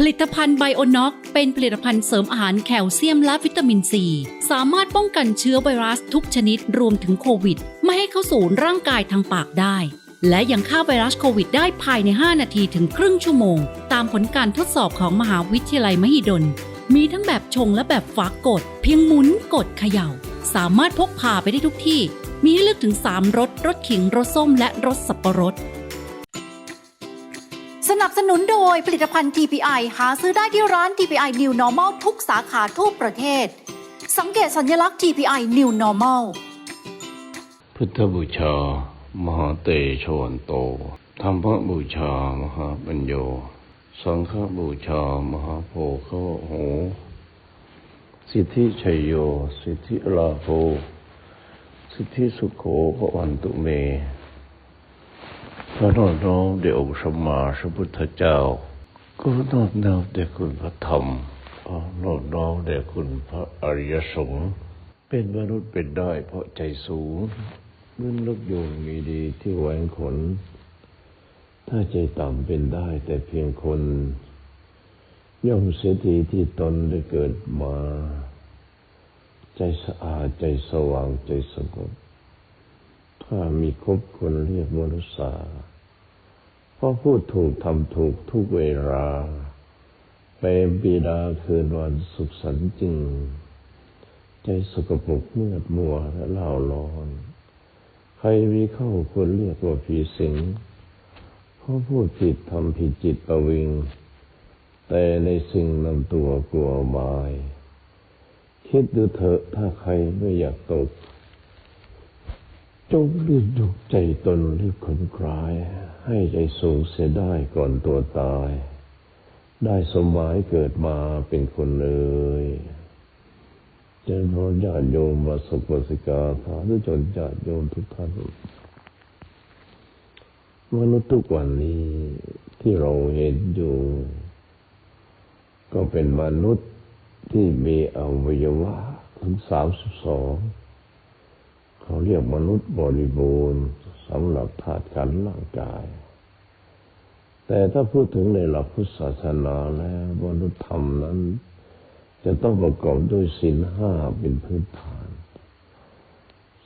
ผลิตภัณฑ์ไบโอน็อกเป็นผลิตภัณฑ์เสริมอาหารแคลเซียมและวิตามินซี สามารถป้องกันเชื้อไวรัสทุกชนิดรวมถึงโควิด ไม่ให้เข้าสู่ร่างกายทางปากได้ และยังฆ่าไวรัสโควิด ได้ภายใน 5 นาทีถึงครึ่งชั่วโมง ตามผลการทดสอบของมหาวิทยาลัยมหิดล มีทั้งแบบชงและแบบฝากกด เพียงหมุนกดเขย่า สามารถพกพาไปได้ทุกที่ มีให้เลือกถึง 3รสรสขิงรสส้มและรสสับปะรด สนุนโดยผลิตภัณฑ์ TPI หาซื้อได้ที่ร้าน TPI New Normal ทุกสาขาทั่วประเทศ สังเกตสัญลักษณ์ TPI New Normal พุทธบูชา มหาเตโชนโต ธรรมบูชา มหาปัญโย สังฆบูชา มหาโพคโห สิทธิชัยโย สิทธิลาโภสิทธิสุขโขพระวันตุเม พระนอบน้อมแด่องค์สมมาสัมพุทธเจ้า ก็นอบน้อมแด่คุณพระธรรมก็นอบน้อมแด่คุณพระอริยสงฆ์เป็นมนุษย์เป็นได้เพราะใจสูงนุ่นลูกยุงมีดีที่แหวงขน ถ้าใจต่ำเป็นได้แต่เพียงคน ย่อมเสียทีที่ตนได้เกิดมา ใจสะอาดใจสว่างใจสงบ ถ้ามีคบคนเรียกมนุษย์สาเพราะพูดถูกทำถูกทุกเวลาเป็นบิดาคืนวันสุขสันต์จริง ใจสกปรกมืดมัวและเล่าร้อน ใครมีเข้าควรเรียกว่าผีสิงเพราะพูดผิดทำผิดจิตประวิง แต่ในสิ่งนำตัวกลัวหมาย คิดดูเถอะถ้าใครไม่อยากตก จงรีบดุกใจตนรีบขนคลาย ให้ใจสูงเสียได้ก่อนตัวตาย ได้สมหมายเกิดมาเป็นคนเอ่ยเจริญพรญาติโยมมาสุปสิกาสาธุชนญาติโยมทุกท่านมนุษย์ทุกวันนี้ที่เราเห็นอยู่ ก็เป็นมนุษย์ที่มีอวัยวะถึงสามสิบสอง เขาเรียกมนุษย์บริบูรณ์สำหรับธาตุขันธ์ร่างกาย แต่ถ้าพูดถึงในหลักพุทธศาสนาแล้วมนุษยธรรมนั้น จะต้องประกอบด้วยศีลห้าเป็นพื้นฐาน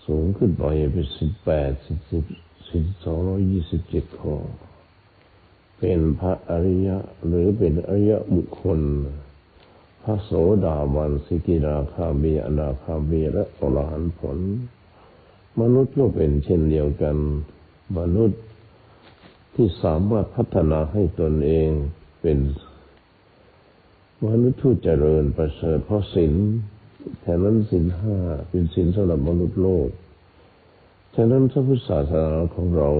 สูงขึ้นไปเป็นสิบแปดสิบสิบสิบสองร้อยยี่สิบเจ็ดข้อเป็นพระอริยะหรือเป็นอริยบุคคล พระโสดาบันสิกิราคามีอนาคามีและอรหันต์ผล มนุษย์ก็เป็นเช่นเดียวกัน มนุษย์ที่สามารถพัฒนาให้ตนเองเป็น มนุษย์ผู้เจริญประเสริฐเพราะศีลแค่นั้นศีลห้าเป็นศีลสำหรับมนุษย์โลกฉะนั้นพระพุทธศาสนาของเรา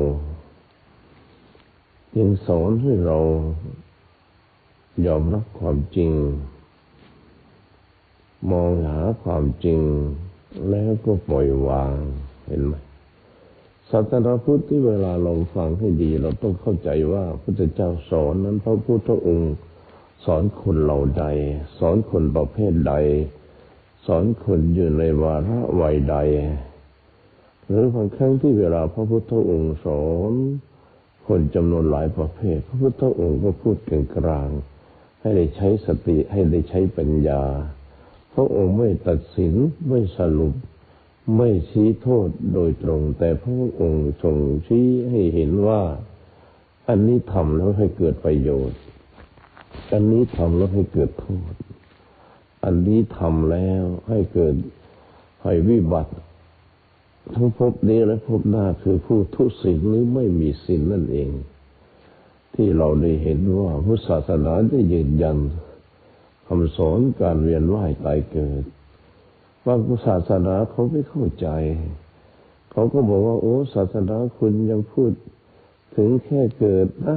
ยังสอนให้เรายอมรับความจริง มองหาความจริงแล้วก็ปล่อยวาง เห็นไหมศาสนาพุทธที่เวลาเราฟังให้ดี เราต้องเข้าใจว่าพระเจ้าสอนนั้นพระพุทธองค์สอนคนเหล่าใด สอนคนประเภทใด สอนคนอยู่ในวาระวัยใด หรือบางครั้งที่เวลาพระพุทธองค์สอนคนจำนวนหลายประเภท พระพุทธองค์ก็พูดกลางกลางๆให้ได้ใช้สติให้ได้ใช้ปัญญา พระองค์ไม่ตัดสินไม่สรุป ไม่ชี้โทษโดยตรง แต่พระองค์ทรงชี้ให้เห็นว่า อันนี้ทำแล้วให้เกิดประโยชน์ อันนี้ทำแล้วให้เกิดโทษ อันนี้ทำแล้วให้เกิดให้วิบัติ ทั้งภพนี้และภพหน้าคือผู้ทุศีลหรือไม่มีศีลนั่นเอง ที่เราได้เห็นว่าพุทธศาสนาได้ยืนยันคำสอนการเวียนว่ายตายเกิด บางศาสนาเขาไม่เข้าใจ เขาก็บอกว่า โอ้ศาสนาคุณยังพูด ถึงแค่เกิดนะ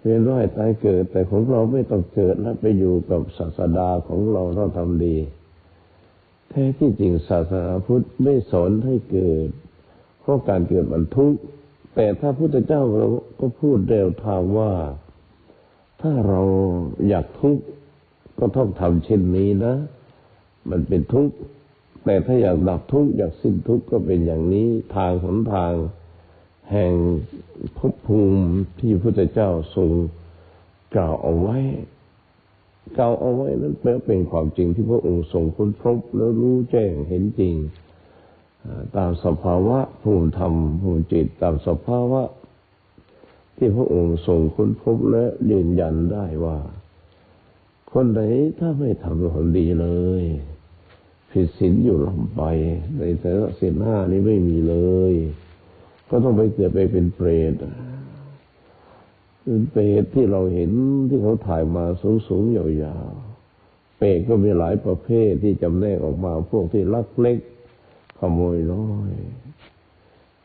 เวียนว่ายตายเกิด แต่ของเราไม่ต้องเกิดแล้วไปอยู่กับศาสดาของเราเราทำดีแท้ที่จริงศาสนาพุทธไม่สอนให้เกิด เพราะการเกิดมันทุกข์แต่ถ้าพุทธเจ้าเราก็พูดเร็วทางว่า ถ้าเราอยากทุกข์ก็ต้องทำเช่นนี้นะ มันเป็นทุกข์แต่ถ้าอยากดับทุกข์อยากสิ้นทุกข์ก็เป็นอย่างนี้ทางหนทาง แห่งภพภูมิที่พระเจ้าทรงกล่าวเอาไว้กล่าวเอาไว้นั้นแปลเป็นความจริงที่พระองค์ทรงค้นพบแล้วรู้แจ้งเห็นจริง ตามสภาวะภูมิธรรมภูมิจิตตามสภาวะ ที่พระองค์ทรงค้นพบและยืนยันได้ว่า คนไหนถ้าไม่ทำความดีเลย ผิดศีลอยู่ลำไป ในแต่ละศีลห้านี้ไม่มีเลย ก็ต้องไปเกิดไปเป็นเปรตเปรตที่เราเห็นที่เขาถ่ายมาสูงๆยาวๆเปรตก็มีหลายประเภทที่จำแนกออกมา พวกที่ลักเล็กขโมยน้อย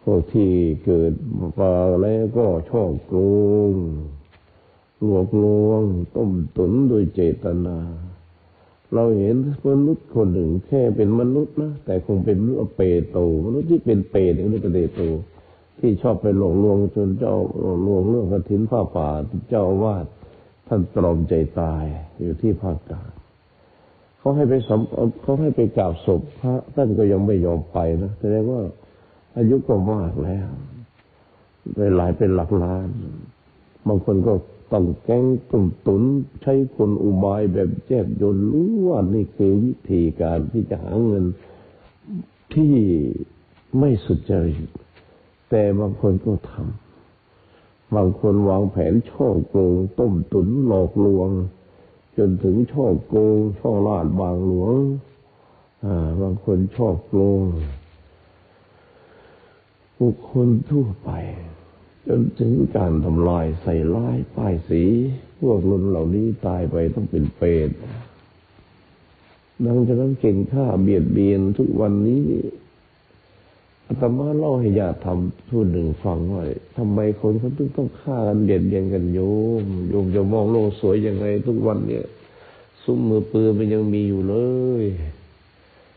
พวกที่เกิดมาแล้วก็ชอบโกงหลอกลวงต้มตุนโดยเจตนา เราเห็นมนุษย์คนหนึ่งแค่เป็นมนุษย์นะแต่คงเป็นมนุษย์เปรตโตมนุษย์ที่เป็นเปรตนี่เป็เปรตโต ที่ชอบไปหลอกลวงจนเจ้าหลอกลวงเรื่องกระถินผ้าป่าเจ้าวาดท่านตรอมใจตายอยู่ที่ภาคกลางเขาให้ไปสมเขาให้ไปกราบศพพระท่านก็ยังไม่ยอมไปนะแสดงว่าอายุก็มากแล้วได้หลายเป็นหลักล้าน บางคนก็ ตั้งแก๊งตุ่มตุนใช้คนอุบายแบบแจบยนรู้ว่านี่คือวิธีการที่จะหาเงินที่ไม่สุจริตแต่บางคนก็ทำบางคนวางแผนช่อโกงต้มตุนหลอกลวง จนถึงช่อโกงช่อลาดบางหลวงบางคนช่อโกงบุคคลทั่วไป จนถึงการทำลายใส่ร้ายป้ายสี พวกรุ่นเหล่านี้ตายไปต้องเป็นเปรตดังจากนั้นเก่งฆ่าเบียดเบียนทุกวันนี้อาตมาเล่าให้ญาติทำผู้หนึ่งฟังว่าทำไมคนเขาถึงต้องฆ่ากันเบียดเบียนกันโยมโยมจะมองโลกสวยยังไง ทุกวันเนี่ยซุ้มมือปืนมันยังมีอยู่เลย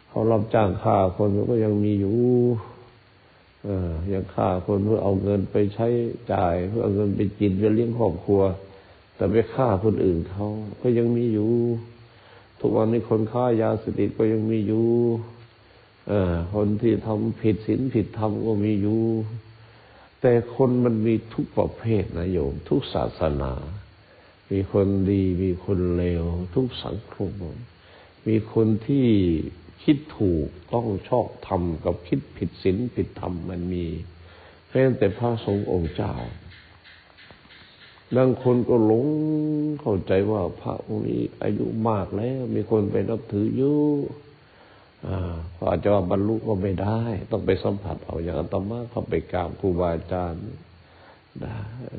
เขารับจ้างฆ่าคนก็ยังมีอยู่ ออยังฆ่าคนเพื่อเอาเงินไปใช้จ่าย เพื่อเอาเงินไปกินไปเลี้ยงครอบครัว แต่ไปฆ่าคนอื่นเขาก็ยังมีอยู่ ทุกวันนี้คนค้ายาเสพติดก็ยังมีอยู่เออคนที่ทำผิดศีลผิดธรรมก็มีอยู่ แต่คนมันมีทุกประเภทนะโยม ทุกศาสนา มีคนดีมีคนเลว ทุกสังคมมีคนที่ คิดถูกต้องชอบธรรมกับคิดผิดศีลผิดธรรมมันมีเพียงแต่พระสงฆ์องค์เจ้าบางคนก็หลงเข้าใจว่าพระองค์นี้อายุมากแล้ว มีคนไปนับถืออยู่อ่าพอาจจะว่าบรรลุก็ไม่ได้ ต้องไปสัมผัสเอาอย่างอาตมาเขาไปกราบครูบาอาจารย์ได้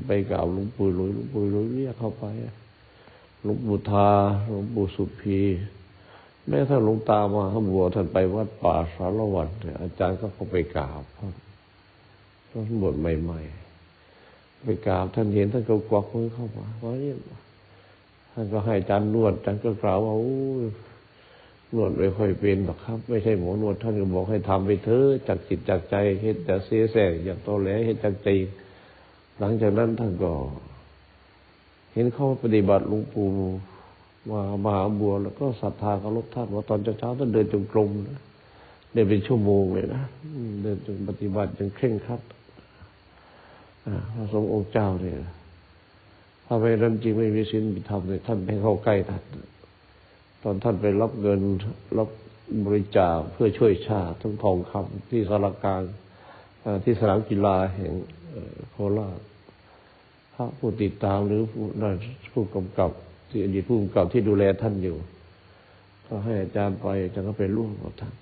ไปกราบหลวงปู่หลวงหลวงปู่หลวงเรียกเข้าไปหลวงปู่ทาหลวงปู่สุพี แม้ถ้าหลวงตามาขบัวท่านไปวัดป่าสารวัตรเนี่ยอาจารย์ก็เข้าไปกราบท่านท่านบวชใหม่ๆ ไปกราบท่านเห็นท่านก็กวักมือเข้ามาว่าเนี่ยท่านก็ให้อาจารย์นวดอาจารย์ก็กล่าวว่าโอ้ยนวดไม่ค่อยเป็นหรอกครับ ไม่ใช่หมอนวดท่านก็บอกให้ทำไปเถอะจากจิตจากใจเห็นแต่เสียแสงอย่างโตแหลเห็นจากใจหลังจากนั้นท่านก็ เห็นเขาปฏิบัติหลวงปู่ มามหาบัวแล้วก็ศรัทธาเคารพท่านว่าตอนเช้าๆท่านเดินจงกรมนะเดินเป็นชั่วโมงเลยนะเดินจนปฏิบัติจนเคร่งครัดพระสงฆ์องค์เจ้าเนี่ยถ้าไม่นั้นจริงไม่มีศีลมีธรรมเลยท่านไม่เข้าใกล้ท่านตอนท่านไปรับเงินรับบริจาคเพื่อช่วยชาติทั้งทองคำที่สารกลางที่สนามกีฬาแห่งโคราชพระผู้ติดตามหรือผู้ผู้กำกับ ที่อดีตผู้กำกับที่ดูแลท่านอยู่ ก็ให้อาจารย์ไปอาจารย์ก็ไปร่วมกับท่าน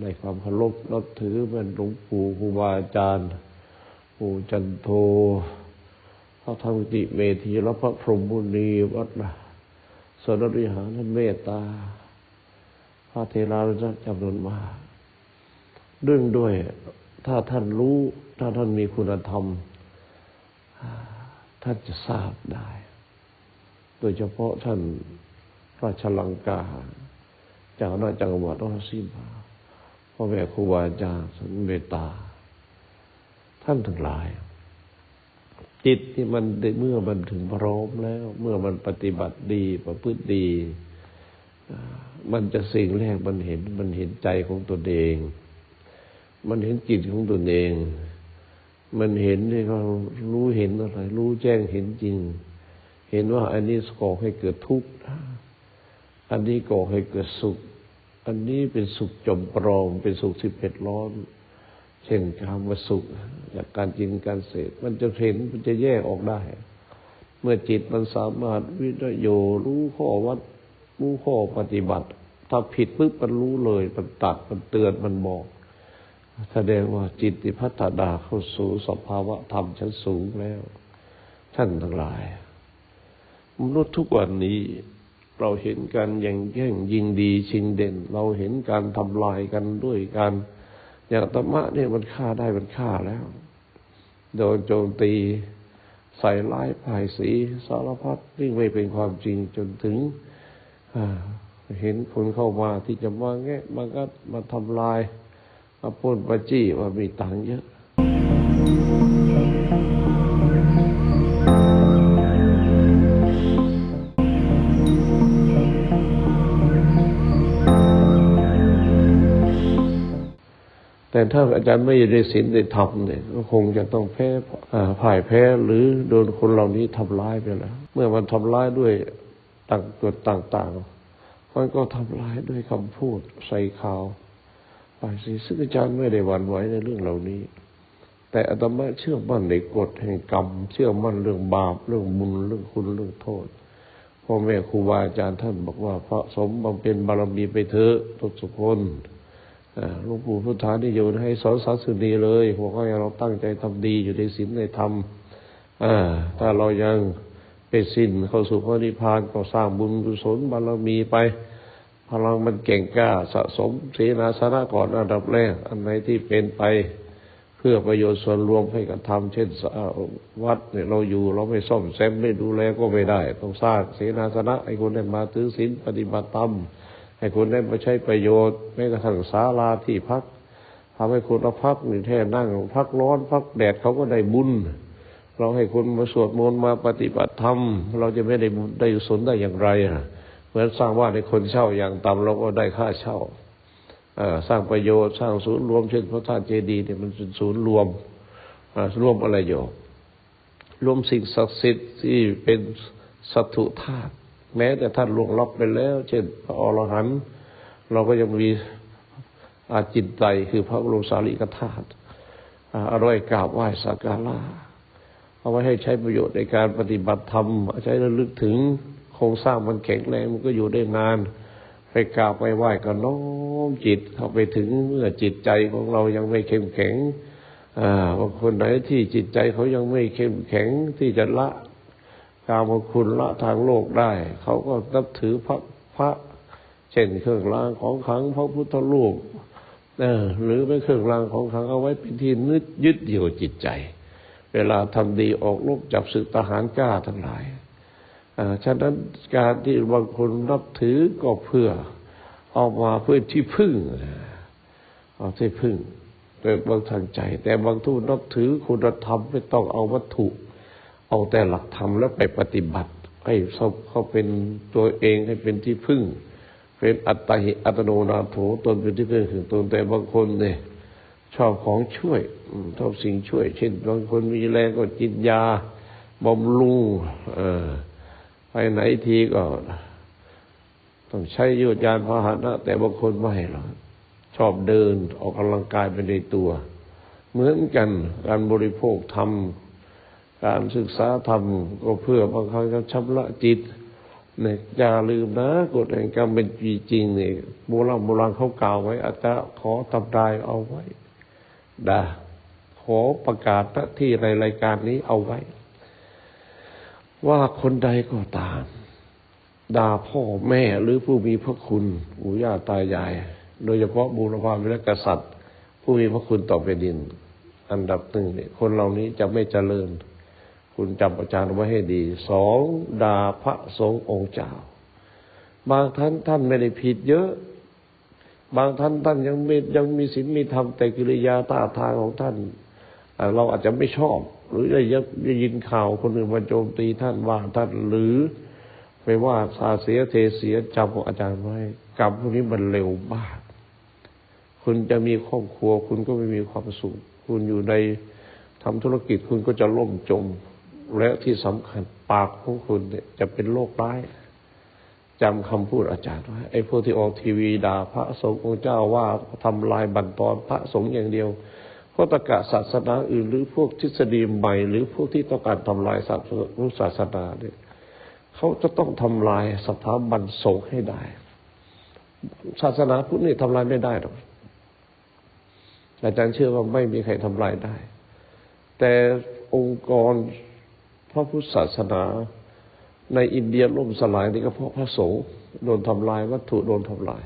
ในความเคารพนับถือเป็นหลวงปู่ครูบาอาจารย์ปู่จันโทพระธรรมติเมธีและพระพรหมมุนีวัดนะสนริหารท่านเมตตา พระเทราท่านจำนวนมาเรื่องด้วย ถ้าท่านรู้ ถ้าท่านมีคุณธรรม ท่านจะทราบได้ โดยเฉพาะท่านราชลังกาจากนาจังหวัดนครศรีมาพ่อแม่ครูบาอาจารย์สันเมตตา ท่านทั้งหลาย จิตที่มันเมื่อมันถึงพร้อมแล้ว เมื่อมันปฏิบัติดีประพฤติดีมันจะสิ่งแรกมันเห็นมันเห็นใจของตนเอง มันเห็นจิตของตนเอง มันเห็นที่เขารู้เห็นอะไร รู้แจ้งเห็นจริง เห็นว่าอันนี้ก่อให้เกิดทุกข์อันนี้ก่อให้เกิดสุข อันนี้เป็นสุขจมปลอมเป็นสุขที่เผ็ดร้อน เช่นคำว่าสุข จากการกินการเสพมันจะเห็นมันจะแยกออกได้ เมื่อจิตมันสามารถวิทยโยรู้ข้อวัดรู้ข้อปฏิบัติ ถ้าผิดปุ๊บมันรู้เลย มันตัดมันเตือนมันบอกแสดงว่าจิตที่พัฒนาเข้าสู่สภาวะธรรมชั้นสูงแล้ว ท่านทั้งหลาย มนุษย์ทุกวันนี้ เราเห็นการอย่างแย่งยิงดีชิงเด่น เราเห็นการทำลายกันด้วยการอย่างธรรมะเนี่ยมันฆ่าได้มันฆ่าแล้ว โดนโจมตี ใส่ร้ายพ่ายสีสารพัดนี่ไม่เป็นความจริงจนถึงเห็นคนเข้ามาที่จะมาแงะมากัดมาทำลายมาปล้นมาจี้ว่ามีตังเยอะ แต่ถ้าอาจารย์ไม่ได้ศีลได้ธรรมเนี่ยก็คงจะต้องแพ้อ่ายแพ้หรือโดนคนเหล่านี้ทำร้ายไปแล้ว เมื่อมันทำร้ายด้วยต่างตัวต่างๆมันก็ทำร้ายด้วยคำพูดใส่ข่าวไปสิซึ่งอาจารย์ไม่ได้หวั่นไหวในเรื่องเหล่านี้ แต่อาตมาเชื่อมั่นในกฎแห่งกรรม เชื่อมั่นเรื่องบาปเรื่องบุญเรื่องคุณเรื่องโทษพ่อแม่ครูบาอาจารย์ท่านบอกว่าพระสมบำเพ็ญบารมีไปเถอะทุกสุคน หลวงปู่พุทธานิยมให้สอนศาสนีเลยบอกว่าให้เราตั้งใจทำดีอยู่ในศีลในธรรมอ่าถ้าเรายังเป็นสิ้นเข้าสู่พระนิพพานก็สร้างบุญกุศลบารมีไป พลังมันเก่งกล้าสะสมเสนาสนะก่อนอันดับแรก อันไหนที่เป็นไปเพื่อประโยชน์ส่วนรวมให้กับธรรมเช่นวัดเนี่ยเราอยู่เราไม่ซ่อมแซมไม่ดูแลก็ไม่ได้ ต้องสร้างเสนาสนะให้คนได้มาถือศีลปฏิบัติธรรม ให้คนได้มาใช้ประโยชน์แม้กระทั่งศาลาที่พักทำให้คนเราพักหรือแท่นั่ง พักร้อนพักแดดเขาก็ได้บุญ เราให้คนมาสวดมนต์มาปฏิบัติธรรม เราจะไม่ได้บุญได้กุศลได้อย่างไรอะเหมือนสร้างว่านให้คนเช่าอย่างต่ำเราก็ได้ค่าเช่าสร้างประโยชน์สร้างศูนย์รวมเช่นพระธาตุเจดีย์เนี่ยมันเป็นศูนย์รวมรวมอะไรอยู่รวมสิ่งศักดิ์สิทธิ์ที่เป็นสัตุธาตุ แม้แต่ท่านล่วงลับไปแล้ว เช่นพระอรหันต์เราก็ยังมีอาจินไตคือพระบรมสารีริกธาตุอ่อาไว้กราบไหว้สักการะเอาไว้ให้ใช้ประโยชน์ในการปฏิบัติธรรมใช้ระลึกถึงโครงสร้างมันแข็งแรงมันก็อยู่ได้นาน ไปกราบไปไหว้ก็น้อมจิตเข้าไปถึงเมื่อจิตใจของเรายังไม่เข้มแข็งบางคนไหนที่จิตใจเขายังไม่เข้มแข็งที่จะละามคุณละทางโลกได้ เขาก็นับถือพระพระเช่นเครื่องรางของขลังพระพุทธรูปเออหรือเป็นเครื่องรางของขลังเอาไว้เป็นที่นึดยึดเหี่ยวจิตใจ เวลาทำดีออกรบจับศึกทหารกล้าทั้งหลายอ่าฉะนั้นการที่บางคนนับถือก็เพื่อเอามาเพื่อที่พึ่งเอาที่พึ่งเป็นบางทางใจ แต่บางทุนนับถือคุณธรรมไม่ต้องเอาวัตถุ เอาแต่หลักธรรมแล้วไปปฏิบัติ ให้เขาเขาเป็นตัวเองให้เป็นที่พึ่ง เป็นอัตตหิอัตโนนาโถตนเป็นที่พึ่งถึงตนแต่บางคนเนี่ยชอบของช่วยชอบสิ่งช่วย เช่น บางคนมีแรงก็กินยาบำรุงเออไปไหนทีก็ต้องใช้ยุทธยานพาหนะ แต่บางคนไม่หรอกชอบเดินออกกำลังกายไปในตัว เหมือนกันการบริโภคธรรม การศึกษาธรรมก็เพื่อบางครั้งก็ชำระจิตเนี่ยอย่าลืมนะกฎแห่งกรรมเป็นจริงเนี่ยโบราณโบราณเขากล่าวไว้อาจจะขอทำลายเอาไว้ดาขอประกาศที่ในรายการนี้เอาไว้ ว่าคนใดก็ตามด่าพ่อแม่หรือผู้มีพระคุณปู่ย่าตายาย โดยเฉพาะบูรพาวิรกษัตริย์ ผู้มีพระคุณต่อแผ่นดิน อันดับหนึ่งเนี่ยคนเหล่านี้จะไม่เจริญ คุณจำประจานไว้ให้ดี สองดาพระสงฆ์องค์เจ้า บางท่านท่านไม่ได้ผิดเยอะ บางท่านท่านยังมียังมีศีลมีธรรมแต่กิริยาท่าทางของท่าน เราอาจจะไม่ชอบ หรือได้ยินได้ยินข่าวคนอื่นมาโจมตีท่านว่าท่านหรือไปว่าสาเสียเทเสียจำของอาจารย์ไว้กรรมพวกนี้มันเร็วมาก คุณจะมีครอบครัว คุณก็ไม่มีความสุข คุณอยู่ในทำธุรกิจคุณก็จะล่มจม และที่สำคัญปากของคุณเนี่ยจะเป็นโรคร้ายจำคำพูดอาจารย์ไว้ไอ้พวกที่ออกทีวีด่าพระสงฆ์องค์เจ้าว่าทำลายบั่นทอนพระสงฆ์อย่างเดียวพวกตะกะศาสนาอื่นหรือพวกทฤษฎีใหม่ หรือพวกที่ต้องการทำลายศาสนาศาสนาเนี่ยเขาจะต้องทำลายสถาบันสงฆ์ให้ได้ ศาสนาพุทธนี่ทำลายไม่ได้หรอกอาจารย์เชื่อว่าไม่มีใครทำลายได้ แต่องค์กร พระพุทธศาสนาในอินเดียล่มสลายนี่ก็เพราะพระสงฆ์โดนทำลายวัตถุโดนทำลาย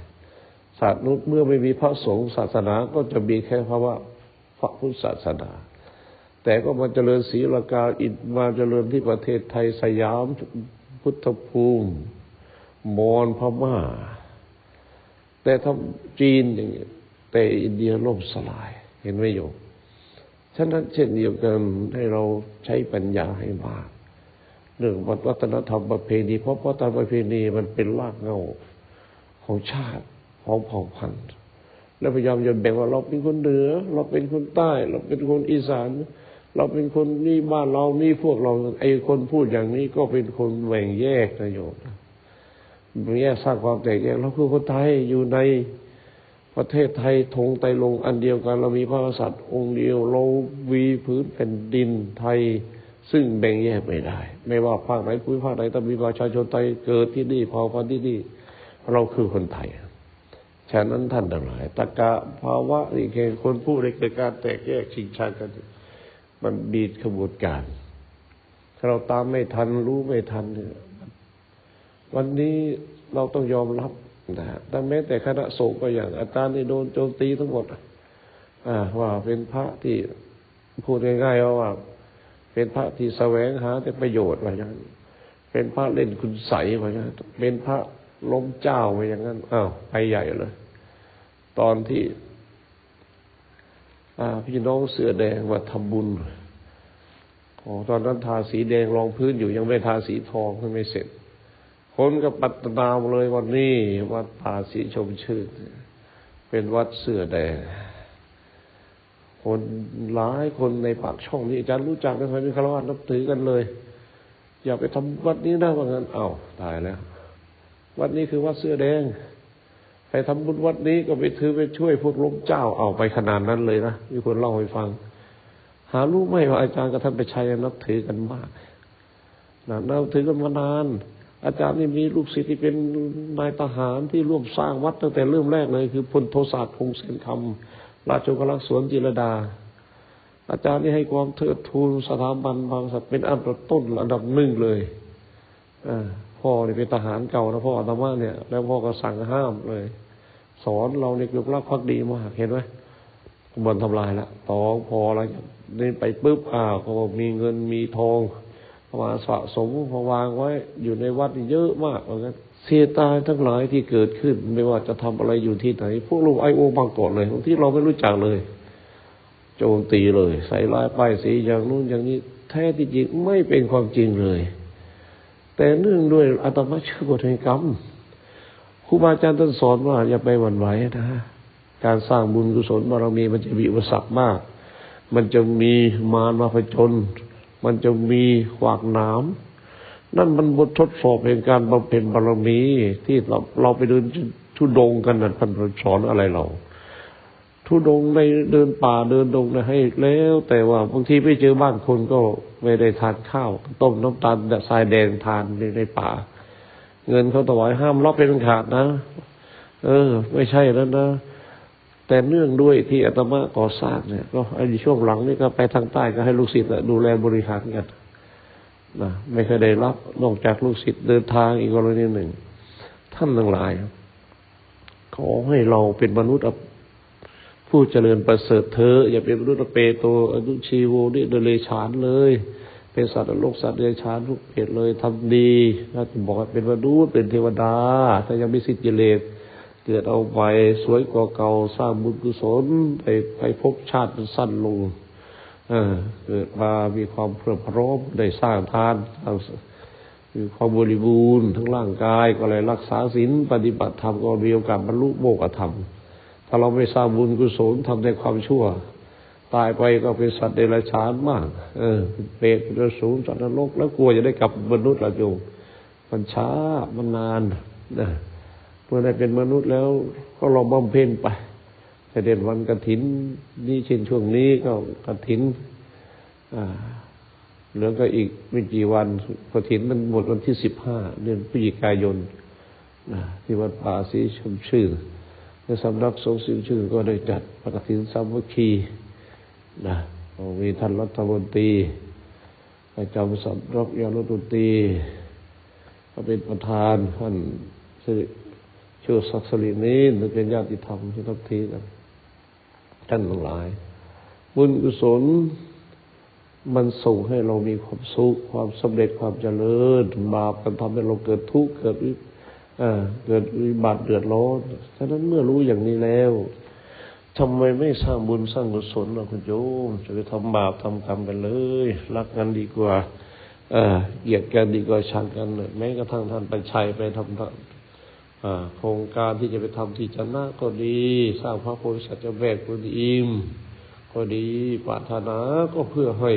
ศาสนุเมื่อไม่มีพระสงฆ์ศาสนาก็จะมีแค่พระว่าพระพุทธศาสนา แต่ก็มาเจริญศรีลากาอินมาเจริญที่ประเทศไทยสยามพุทธภูมิ มอญพม่า แต่ทำจีนอย่างนี้แต่อินเดียล่มสลายเห็นไหมโยม ฉะนั้นเช่นเดียวกันให้เราใช้ปัญญาให้มากเรื่องวัฒนธรรมประเพณีเพราะวัฒนธรรมประเพณีมันเป็นรากเหง้าของชาติของเผ่าพันธุ์ แล้วพยายามจะแบ่งว่าเราเป็นคนเหนือ เราเป็นคนใต้ เราเป็นคนอีสาน เราเป็นคนนี่บ้านเรานี่พวกเราไอ้คนพูดอย่างนี้ก็เป็นคนแบ่งแยกนะโยมแบ่งแยกสร้างความแตกแยกเราคือคนไทยอยู่ใน ประเทศไทยธงไตลงอันเดียวกันเรามีพระกษัตริย์องค์เดียวเราวีพื้นแผ่นดินไทย ซึ่งแบ่งแยกไม่ได้ ไม่ว่าภาคไหนภูมิภาคไหนแต่มีประชาชนไทยเกิดที่นี่เผ่าพันธุ์ที่นี่เราคือคนไทย ฉะนั้นท่านทั้งหลายตะกะภาวะนี่เองคนพูดในเกิดการแตกแยกชิงชังกัน มันบีดขบวนการถ้าเราตามไม่ทันรู้ไม่ทันเนี่ยวันนี้เราต้องยอมรับ นะฮะแต่แม้แต่คณะสงฆ์ก็อย่างอาจารย์นี่โดนโจมตีทั้งหมดอ่าว่าเป็นพระที่พูดง่ายๆว่า เป็นพระที่แสวงหาแต่ประโยชน์ว่าอย่างนั้นเป็นพระเล่นคุณใสว่าอย่างนั้นเป็นพระล้มเจ้าว่าอย่างนั้นอ้าวไปใหญ่เลย ตอนที่พี่น้องเสือแดงมาทำบุญโอ้ตอนนั้นทาสีแดงรองพื้นอยู่ยังไม่ทาสีทองยังไม่เสร็จ คนก็ปัตนามเลยวันนี้ วัดป่าสีชมชื่น เป็นวัดเสือแดง คนหลายคนในปากช่องนี้อาจารย์รู้จักนะใครเป็นฆรวาสนับถือกันเลย อย่าไปทำวัดนี้นะว่างั้นเอ้าตายแล้ว วัดนี้คือวัดเสื้อแดงไปทำบุญวัดนี้ก็ไปถือไปช่วยพวกล้มเจ้าเอาไปขนาดนั้นเลยนะมีคนเล่าให้ฟัง หารู้ไหมว่าอาจารย์กับท่านไปชัยนับถือกันมากนับถือกันมานาน อาจารย์นี่มีลูกศิษย์ที่เป็นนายทหารที่ร่วมสร้างวัดตั้งแต่เริ่มแรกเลย คือพลโทศาสตร์พงศ์เสนคำราชโองครักษสวนจิรดา อาจารย์นี่ให้ความเทิดทูนสถาบันบางสัตว์เป็นอันดับต้นอันดับหนึ่งเลยอพ่อเนี่ยเป็นทหารเก่านะพ่ออาตมาเนี่ย แล้วพ่อก็สั่งห้ามเลย สอนเราในกลุ่มรักพักดีมากเห็นไหมบนทำลายละตองพอแล้วนี่ไปปุ๊บอ้าวก็บอกมีเงินมีทอง มาสะสมพอวางไว้อยู่ในวัดเยอะมากเหมือนกันเสียตายทั้งหลายที่เกิดขึ้น ไม่ว่าจะทำอะไรอยู่ที่ไหน พวกลูกไอโอบางกอดเลยที่เราไม่รู้จักเลย โจมตีเลย ใส่ร้ายป้ายสีอย่างนู้นอย่างนี้ แท้ที่จริงไม่เป็นความจริงเลย แต่เนื่องด้วยอาตมาเชื่อกฎแห่งกรรมครูบาอาจารย์ท่านสอนว่าอย่าไปหวั่นไหวนะ การสร้างบุญกุศลบารมีมันจะมีอุปสรรคมาก มันจะมีมารมาผจญ มันจะมีขวากหนามนั่นมันบททดสอบแห่งการบำเพ็ญบารมี ที่เราเราไปเดินทุดงกันนั่นพันสอนอะไรเราทุดงในเดินป่าเดินดงนะให้แล้ว แต่ว่าบางทีไปเจอบ้านคนก็ไม่ได้ทานข้าว ต้มน้ำตาลทรายแดงทานในในป่า เงินเขาถวายห้ามรับเป็นขาดนะ เออ ไม่ใช่แล้วนะ แต่เนื่องด้วยที่อาตมาก่อสร้างเนี่ยก็ไอ้ช่วงหลังนี่ก็ไปทางใต้ก็ให้ลูกศิษย์ดูแลบริหารกันนะไม่เคยได้รับนอกจากลูกศิษย์เดินทางอีกกรณีหนึ่ง ท่านทั้งหลาย ขอให้เราเป็นมนุษย์ผู้เจริญประเสริฐเธอ อย่าเป็นมนุษย์เปโตอนุชีโวนิเดเลชานเลย เป็นสัตว์โลกสัตว์เดรัจฉานทุกเพศเลยทำดีถ้าบอกว่าเป็นมนุษย์เป็นเทวดาถ้ายังไม่สิ้นกิเลส เกิดเอาไปสวยกว่าเก่าสร้างบุญกุศลไปไปพบชาติมันสั้นลงเออเกิดมามีความเพื่อพร้อมได้สร้างทานมีความบริบูรณ์ทั้งร่างกายก็เลยรักษาศีลปฏิบัติธรรมก็มีโอกาสบรรลุโมกขธรรม ถ้าเราไม่สร้างบุญกุศลทำแต่ความชั่ว ตายไปก็เป็นสัตว์เดรัจฉานมาก เออเป็นเปรตเป็นสูรสัตว์นรกแล้วกลัวจะได้กลับมนุษย์ละโยมมันช้ามันนานนะ เมื่อได้เป็นมนุษย์แล้วก็ลองบำเพ็ญไปแต่เด่นวันกระถินนี่เช่นช่วงนี้ก็กระถินอ่าเหลือก็อีกไม่กี่วันกระถินมันหมดวันที่สิบห้าเดือนพฤศจิกายนนะที่วัดป่าศรีชมชื่นในสำนักสงฆ์ศรีชมชื่นก็ได้จัดปกถินสามัคคีนะมีท่านรัฐมนตรีประจำสำนักยาลดนตรีก็เป็นประธานท่านสิริ ชื่อศักดิ์สิรินี้นึกเป็นญาติธรรมที่ทับทีกันท่านทั้งหลาย บุญกุศลมันส่งให้เรามีความสุขความสำเร็จความเจริญบาปมันทำให้เราเกิดทุกข์เกิดวิเอ่อเกิดวิบัติเดือดร้อนฉะนั้นเมื่อรู้อย่างนี้แล้วทำไมไม่สร้างบุญสร้างกุศลล่ะคุณโยมจะไปทำบาปทำกรรมกันเลย รักกันดีกว่าเอเกลียดกันดีกว่าชังกันเลยแม้กระทั่งท่านปัญชัยไปทำ โครงการที่จะไปทำที่จันนะก็ดี สร้างพระโพธิสัตว์จะแบกกุฎอิมก็ดีปรารถนาก็เพื่อให้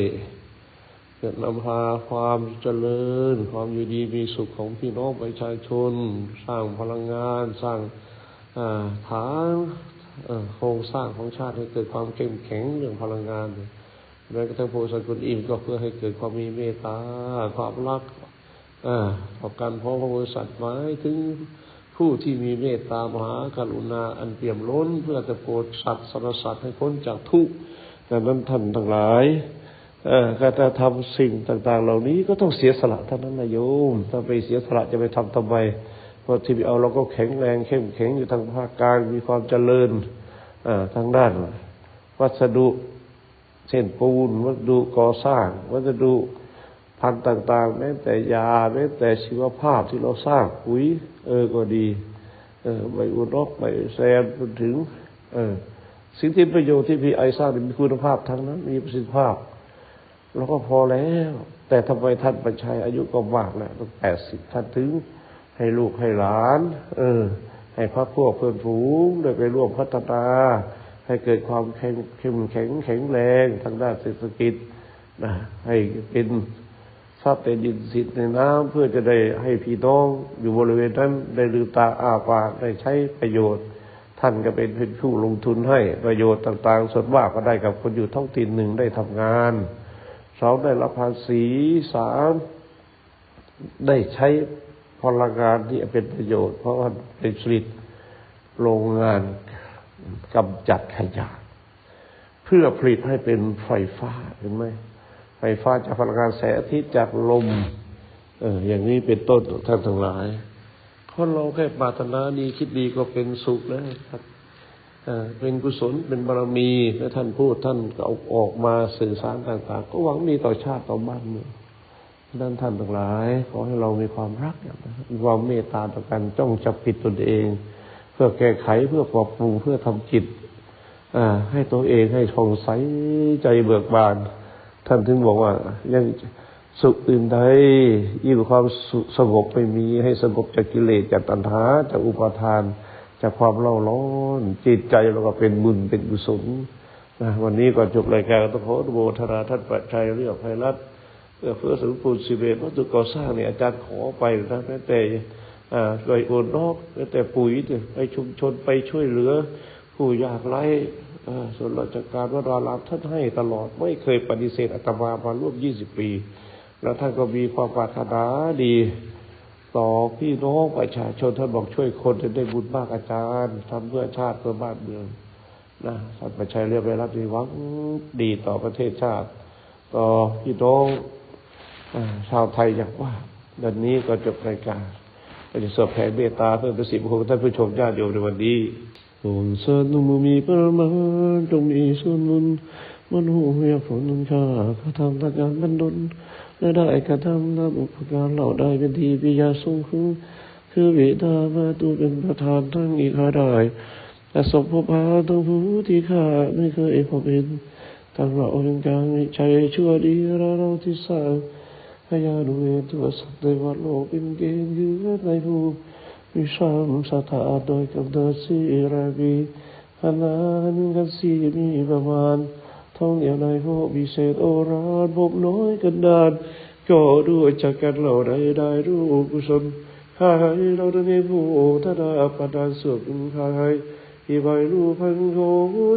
เกิดนำพาความเจริญ ความอยู่ดีมีสุขของพี่น้องประชาชน สร้างพลังงาน สร้างฐานโครงสร้างของชาติให้เกิดความเข้มแข็งเรื่องพลังงานแม้กระทั่งโพธิสัตว์กุลอิมก็เพื่อให้เกิดความมีเมตตาความรักต่อกันเพราะพระโพธิสัตว์หมายถึง ผู้ที่มีเมตตามหากรุณาอันเปี่ยมล้น เพื่อจะโปรดสัตว์สรรพสัตว์ให้พ้นจากทุกข์ดังนั้นท่านทั้งหลายการจะทำสิ่งต่าง ๆ เหล่านี้ก็ต้องเสียสละเท่านั้นนะโยม ถ้าไปเสียสละจะไปทำทำไมเพราะที่เอาเราก็แข็งแรงเข้มแข็งอยู่ทางภาคกลางมีความเจริญทางด้าน วัสดุเช่นปูนวัสดุก่อสร้าง วัสดุ พันธุ์ต่างๆแม้แต่ยาแม้แต่ชีวภาพที่เราสร้างปุ๋ย เออก็ดี เออใบอุนกใบแซมจนถึง เออสิ่งที่ประโยชน์ที่พีไอสร้างมีคุณภาพทั้งนั้น มีประสิทธิภาพเราก็พอแล้ว แต่ทำไมท่านประชัยอายุก็มากแล้วตั้งแปดสิบท่านถึง ให้ลูกให้หลาน เออ ให้พระพวกเพื่อนฝูงได้ไปร่วมพัฒนา ให้เกิดความแข็งเข้มแข็งแข็งแรงทางด้านเศรษฐกิจนะให้เป็น ทรัพย์แต่ดินสิทธิ์ในน้ำเพื่อจะได้ให้พี่น้องอยู่บริเวณนั้นได้ลืมตาอาปากได้ใช้ประโยชน์ ท่านก็เป็นผู้ลงทุนให้ประโยชน์ต่างๆ ส่วนมากก็ได้กับคนอยู่ท้องถิ่นหนึ่งได้ทำงานสองได้รับภาษีสามได้ใช้พลังงานที่เป็นประโยชน์ เพราะว่าเป็นผลิตโรงงานกำจัดขยะเพื่อผลิตให้เป็นไฟฟ้าเห็นไหม ไฟฟ้าจากพลังงานแสงอาทิตย์จากลม เออ อย่างนี้เป็นต้นท่านทั้งหลายคนเราแค่ปรารถนาดีคิดดีก็เป็นสุขแล้วครับเป็นกุศลเป็นบารมีและท่านพูดท่านก็เอาออกมาสื่อสารต่างๆ ก็หวังดีต่อชาติต่อบ้านเมืองด้านท่านทั้งหลาย ขอให้เรามีความรักมีความเมตตาต่อกันจ้องจับผิดตนเอง เพื่อแก้ไขเพื่อปรับปรุงเพื่อทำจิตอ่าให้ตัวเองให้ช่องใสใจเบิกบาน ท่านถึงบอกว่ายังสุขอื่นใดยิ่งความสสงบไม่มีให้สงบจากกิเลสจากตัณหาจากอุปาทาน จากความเล่าร้อน จิตใจเราก็เป็นบุญเป็นกุศลนะวันนี้ก่อนจบรายการต้องขอโมทนาท่านประชัยเรียกไพรัตเพื่อเพื่อสมบูรณ์สิเวตวัตถุก่อสร้างเนี่ยอาจารย์ขอไปนะแม้แต่อ่าโดยโอนนอกแม้แต่ปุ๋ยไปชุมชนไปช่วยเหลือ ผู้ยากไร้ ส่วนราชการวัดวารามท่านให้ตลอด ไม่เคยปฏิเสธอาตมามาร่วมยี่สิบปี แล้วท่านก็มีความปรารถนาดี ต่อพี่น้องประชาชนท่านบอกช่วยคนจะได้บุญมากอาจารย์ทำเพื่อชาติเพื่อบ้านเมืองนะท่านประชัยเรียบไปรับดีหวังดีต่อประเทศชาติ ต่อพี่น้องอชาวไทยอย่างว่าดันนี้ก็จบรายการก็จะสอบแผ่เมตตาเพื่อประสิทธิ์ของท่านผู้ชมญาติโยมในวันนี้ โอนสนุมมีประมาณจงมีส่วนบุญมันหูเหียผลนุนค่าเขาทำทาการบรรดลและได้กระทำนำอุปการเหล่าได้เป็นทีปิยาทรงคือคือเวดามาตูเป็นประธานทั้งอีกหาได้และสมภพาทั้งผู้ที่ข้าไม่เคยพบเห็นทั้งเราทั้งกลางมีใจชั่วดีและเราที่สร้างพยานุเวตัวสัตว์ในวัดโลกเป็นเกณฑ์ยืนในภูมิ วิชามสถาโดยกำเนิดสีราบีพนานกันสีมีประมาณท่องเดียวในพวกวิเศษโอรานพบน้อยกันดานก็ด้วยจากกันเราได้ได้รู้กุศลข้าให้เราได้ผู้ทดาปดานสุขข้าให้ที่ใบรู้พันโข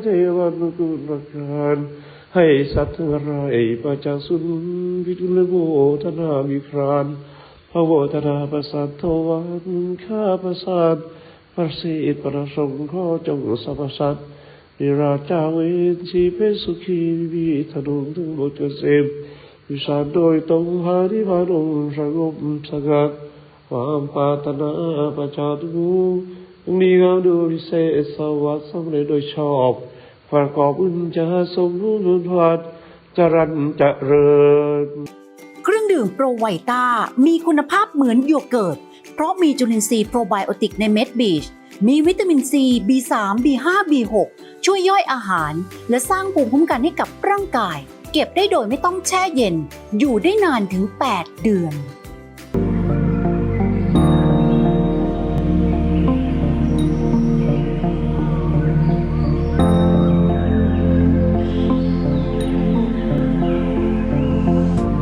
เทวันกุลรักการให้สัตว์ทั้งหลายประจากสุนวิทุลโบธนามีคราน พระโวธนาประสาทโทวันข้าประสาทประสิทธิ์ประสงค์ข้อจงสรรพสัตว์วิราชาเวนชีเพสุขีวิถนนถึงบทเกษมวิสานโดยตรงหานิพานองค์สงบสงัดความปารถนาประชาทุกมีงามดูวิเศษสวัสดิ์สำเร็จโดยชอบประกอบอุญจะสมบูรณ์พัดจรันจริญเรื่องดื่ มโปรไวต้ามีคุณภาพเหมือนโยเกิร์ต เพราะมีจุลินทรีย์โปรไบโอติกในเม็ดบีช มีวิตามินซี B3 B5 B6 ช่วยย่อยอาหาร และสร้างภูมิคุ้มกันให้กับร่างกาย เก็บได้โดยไม่ต้องแช่เย็น อยู่ได้นานถึง 8 เดือน